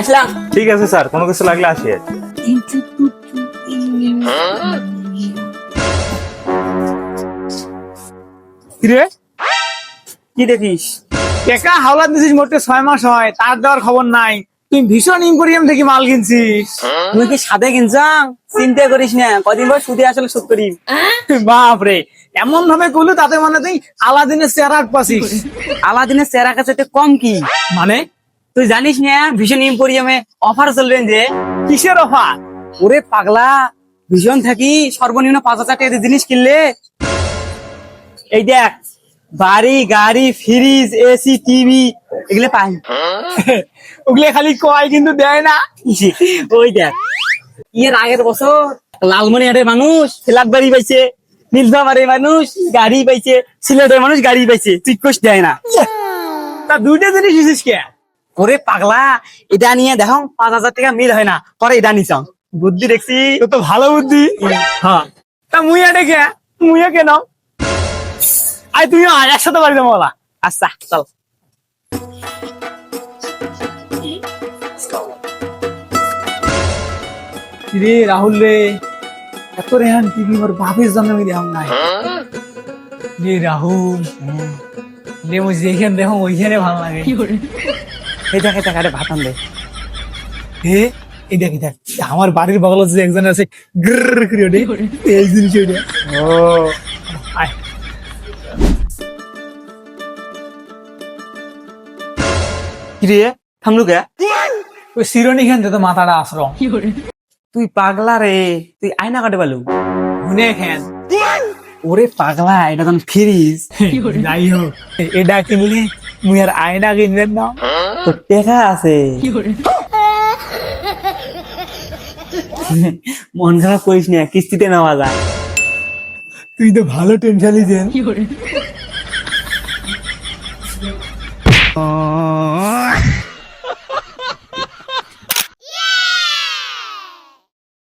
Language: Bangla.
আসলাম। ঠিক আছে স্যার কোনো কিছু লাগলে আসি। রে কি দেখিস? টেকা হাওলাত দিছিস মোটে ছয় মাস হয় তার দেওয়ার খবর নাই। তুই ভীষণ ইম্পোরিয়াম থেকে মাল কিনছিস। তুই কি সাদে কিনছাং? চিন্তা করিস না কদিন পর সুদে আসলে সুদ করি বাপরে এমন ভাবে করল তাতে মানে তুই আলাদিনের চেহারা পাছিস আলাদিনের চেহারা কাছে কম কি? মানে? তুই জানিস না ভীষণ ইম্পোরিয়ামে অফার চলবেন যে কিসের অফার ওরে পাগলা ভীষণ থাকি সর্বনিম্ন পাঁচ হাজার টাকা জিনিস কিনলে। এই দেখ বাড়ি গাড়ি ফ্রিজ এসি টিভি এগুলো পাই। ওগুলো খালি কয় কিন্তু দেয় না। ওই দেখ এর আগের বছর লালমনিহাটের মানুষ ফ্ল্যাট বাড়ি পাইছে নীলফামারের মানুষ গাড়ি পাইছে সিলেটের মানুষ গাড়ি পাইছে তুই কোষ দেয় না। তা দুইটা জিনিস দিছিস কে? ওরে পাগলা এটা নিয়ে দেখো পাঁচ হাজার টাকা মিল হয় না পরে এটা নিচাম বুদ্ধি দেখছি? তো তো ভালো বুদ্ধি। হ্যাঁ। তা মুইয়া ডেকে মুইয়া কেন তুই আয় একসাথে বাড়ি যাব বলা। আচ্ছা চল। রে রাহুল রে এত রেহান টিভি মোর বাপের জন্য আমি দেখাম নাই। রে রাহুল রে মুই যেখানে দেখো ওইখানে ভালো লাগে। এই দেখ দেখ আরে ভাতান দে হে এই দেখ দেখ আমার বাড়ির বগলে যে একজন আছে গ্রর করে ওঠে। এই জিনিস ওইটা ও আয়। কিরে থামলু কে? ওই খান তো মাথাটা আশ্রম। তুই পাগলা রে তুই আয়না কাটে পালু শুনে খান। ওরে পাগলা এটা তখন ফ্রিজ যাই হোক এটা কিনলে মুই আর আয়না কিনবেন না? তো টেকা আছে। মন খারাপ করিস না কিস্তিতে নেওয়া যায়। তুই তো ভালো টেনশন লিছেন